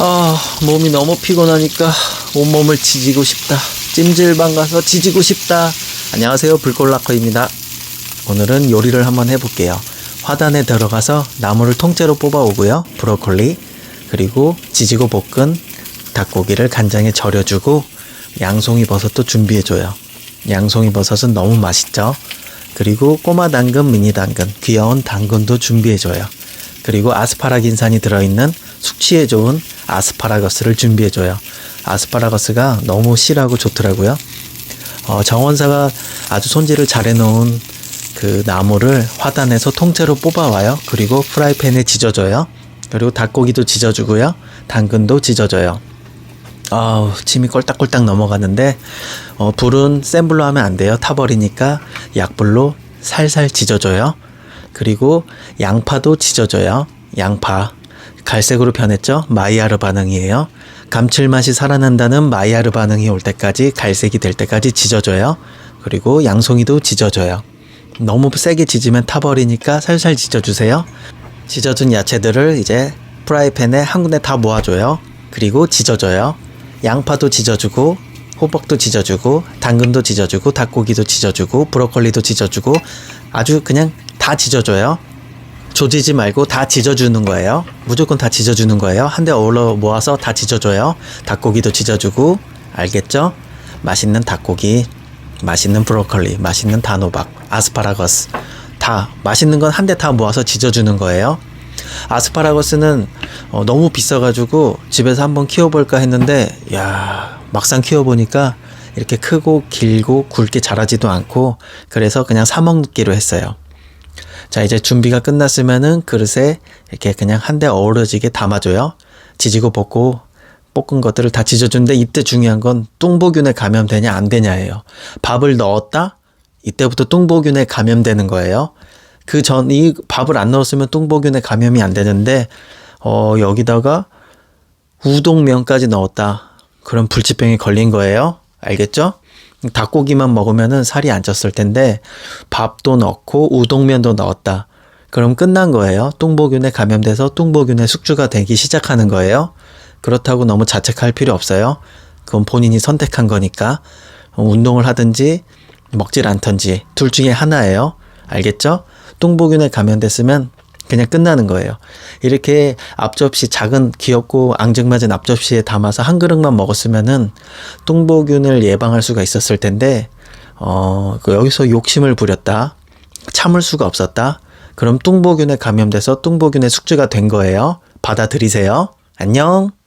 아, 몸이 너무 피곤하니까 온몸을 지지고 싶다. 찜질방 가서 지지고 싶다. 안녕하세요. 불골라커입니다. 오늘은 요리를 한번 해볼게요. 화단에 들어가서 나무를 통째로 뽑아오고요. 브로콜리, 그리고 지지고 볶은 닭고기를 간장에 절여주고 양송이 버섯도 준비해줘요. 양송이 버섯은 너무 맛있죠? 그리고 꼬마 당근, 미니 당근, 귀여운 당근도 준비해줘요. 그리고 아스파라긴산이 들어있는 숙취에 좋은 아스파라거스를 준비해줘요. 아스파라거스가 너무 실하고 좋더라고요. 어, 정원사가 아주 손질을 잘 해놓은 그 나무를 화단에서 통째로 뽑아와요. 그리고 프라이팬에 지져줘요. 그리고 닭고기도 지져주고요. 당근도 지져줘요. 아우 침이 꼴딱꼴딱 넘어가는데 어, 불은 센 불로 하면 안 돼요 타버리니까 약불로 살살 지져줘요 그리고 양파도 지져줘요 양파 갈색으로 변했죠 마이야르 반응이에요 감칠맛이 살아난다는 마이야르 반응이 올 때까지 갈색이 될 때까지 지져줘요 그리고 양송이도 지져줘요 너무 세게 지지면 타버리니까 살살 지져주세요 지져준 야채들을 이제 프라이팬에 한 군데 다 모아줘요. 그리고 지져줘요. 양파도 지져주고, 호박도 지져주고, 당근도 지져주고, 닭고기도 지져주고, 브로콜리도 지져주고, 아주 그냥 다 지져줘요. 조지지 말고 다 지져주는 거예요. 무조건 다 지져주는 거예요. 한대 어울러 모아서 다 지져줘요. 닭고기도 지져주고, 알겠죠? 맛있는 닭고기, 맛있는 브로콜리, 맛있는 단호박, 아스파라거스. 다 맛있는 건 한 대 다 모아서 지져주는 거예요. 아스파라거스는 어, 너무 비싸가지고 집에서 한번 키워볼까 했는데 야 막상 키워보니까 이렇게 크고 길고 굵게 자라지도 않고 그래서 그냥 사 먹기로 했어요. 자 이제 준비가 끝났으면은 그릇에 이렇게 그냥 한대 어우러지게 담아줘요. 지지고 볶고 볶은 것들을 다 지져주는데 이때 중요한 건 뚱보균에 감염되냐 안 되냐예요. 밥을 넣었다? 이때부터 뚱보균에 감염되는 거예요. 그 전 이 밥을 안 넣었으면 뚱보균에 감염이 안 되는데 어 여기다가 우동면까지 넣었다. 그럼 불치병에 걸린 거예요. 알겠죠? 닭고기만 먹으면은 살이 안 쪘을 텐데 밥도 넣고 우동면도 넣었다. 그럼 끝난 거예요. 뚱보균에 감염돼서 뚱보균의 숙주가 되기 시작하는 거예요. 그렇다고 너무 자책할 필요 없어요. 그건 본인이 선택한 거니까 어, 운동을 하든지 먹질 않던지 둘 중에 하나예요. 알겠죠? 뚱보균에 감염됐으면 그냥 끝나는 거예요. 이렇게 앞접시 작은 귀엽고 앙증맞은 앞접시에 담아서 한 그릇만 먹었으면은 뚱보균을 예방할 수가 있었을 텐데 어, 그 여기서 욕심을 부렸다. 참을 수가 없었다. 그럼 뚱보균에 감염돼서 뚱보균의 숙주가 된 거예요. 받아들이세요. 안녕.